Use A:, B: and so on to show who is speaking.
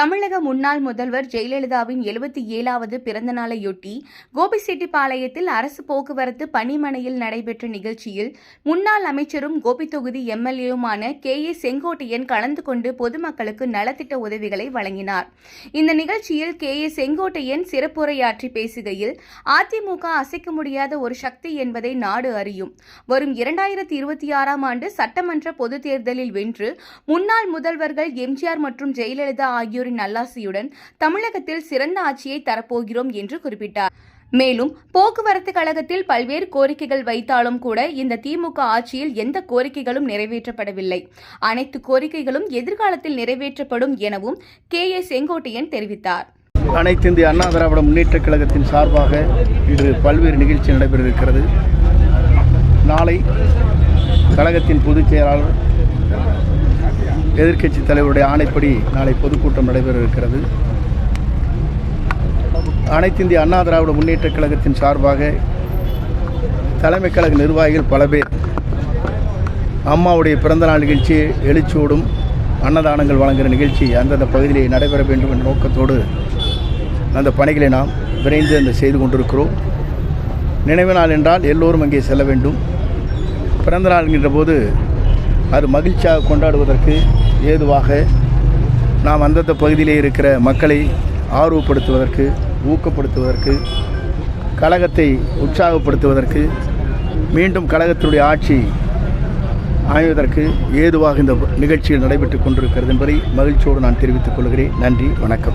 A: தமிழக முன்னாள் முதல்வர் ஜெயலலிதாவின் எழுபத்தி ஏழாவது பிறந்த நாளையொட்டி கோபிசெட்டிப்பாளையத்தில் அரசு போக்குவரத்து பணிமனையில் நடைபெற்ற நிகழ்ச்சியில் முன்னாள் அமைச்சரும் கோபி தொகுதி எம்எல்ஏவுமான கே ஏ செங்கோட்டையன் கலந்து கொண்டு பொதுமக்களுக்கு நலத்திட்ட உதவிகளை வழங்கினார். இந்த நிகழ்ச்சியில் கே ஏ செங்கோட்டையன் சிறப்புரையாற்றி பேசுகையில் அதிமுக அசைக்க முடியாத ஒரு சக்தி என்பதை நாடு அறியும். வரும் இரண்டாயிரத்தி இருபத்தி ஆறாம் ஆண்டு சட்டமன்ற பொதுத் தேர்தலில் வென்று முன்னாள் முதல்வர்கள் எம்ஜிஆர் மற்றும் ஜெயலலிதா ஆகியோர் ஆகியோரின் நல்லாசியுடன் தமிழகத்தில் சிறந்த ஆட்சியை தரப்போகிறோம் என்று குறிப்பிட்டார். மேலும் போக்குவரத்து கழகத்தில் பல்வேறு கோரிக்கைகள் வைத்தாலும் கூட இந்த திமுக ஆட்சியில் எந்த கோரிக்கைகளும் நிறைவேற்றப்படவில்லை. அனைத்து கோரிக்கைகளும் எதிர்காலத்தில் நிறைவேற்றப்படும் எனவும் கே. ஏ. செங்கோட்டையன் தெரிவித்தார்.
B: அனைத்து இந்திய அண்ணா திராவிட முன்னேற்ற கழகத்தின் சார்பாக இன்று பல்வேறு நிகழ்ச்சி நடைபெறவிருக்கிறது. நாளை கழகத்தின் பொதுச் செயலாளர் எதிர்க்கட்சி தலைவருடைய ஆணைப்படி நாளை பொதுக்கூட்டம் நடைபெற இருக்கிறது. அனைத்து இந்திய அண்ணா திராவிட முன்னேற்றக் கழகத்தின் சார்பாக தலைமை கழக நிர்வாகிகள் பல பேர் அம்மாவுடைய பிறந்தநாள் நிகழ்ச்சி எழுச்சோடும் அன்னதானங்கள் வழங்குகிற நிகழ்ச்சி அந்தந்த பகுதியிலே நடைபெற வேண்டும் என்ற நோக்கத்தோடு அந்த பணிகளை நாம் விரைந்து அந்த செய்து கொண்டிருக்கிறோம். நினைவு நாள் என்றால் எல்லோரும் அங்கே செல்ல வேண்டும். பிறந்த நாள் என்கின்ற போது அது மகிழ்ச்சியாக கொண்டாடுவதற்கு ஏதுவாக நாம் அந்தந்த பகுதியிலே இருக்கிற மக்களை ஆர்வப்படுத்துவதற்கு ஊக்கப்படுத்துவதற்கு கழகத்தை உற்சாகப்படுத்துவதற்கு மீண்டும் கழகத்தினுடைய ஆட்சி அமைவதற்கு ஏதுவாக இந்த நிகழ்ச்சிகள் நடைபெற்று கொண்டிருக்கிறது என்பதை மகிழ்ச்சியோடு நான் தெரிவித்துக் கொள்கிறேன். நன்றி வணக்கம்.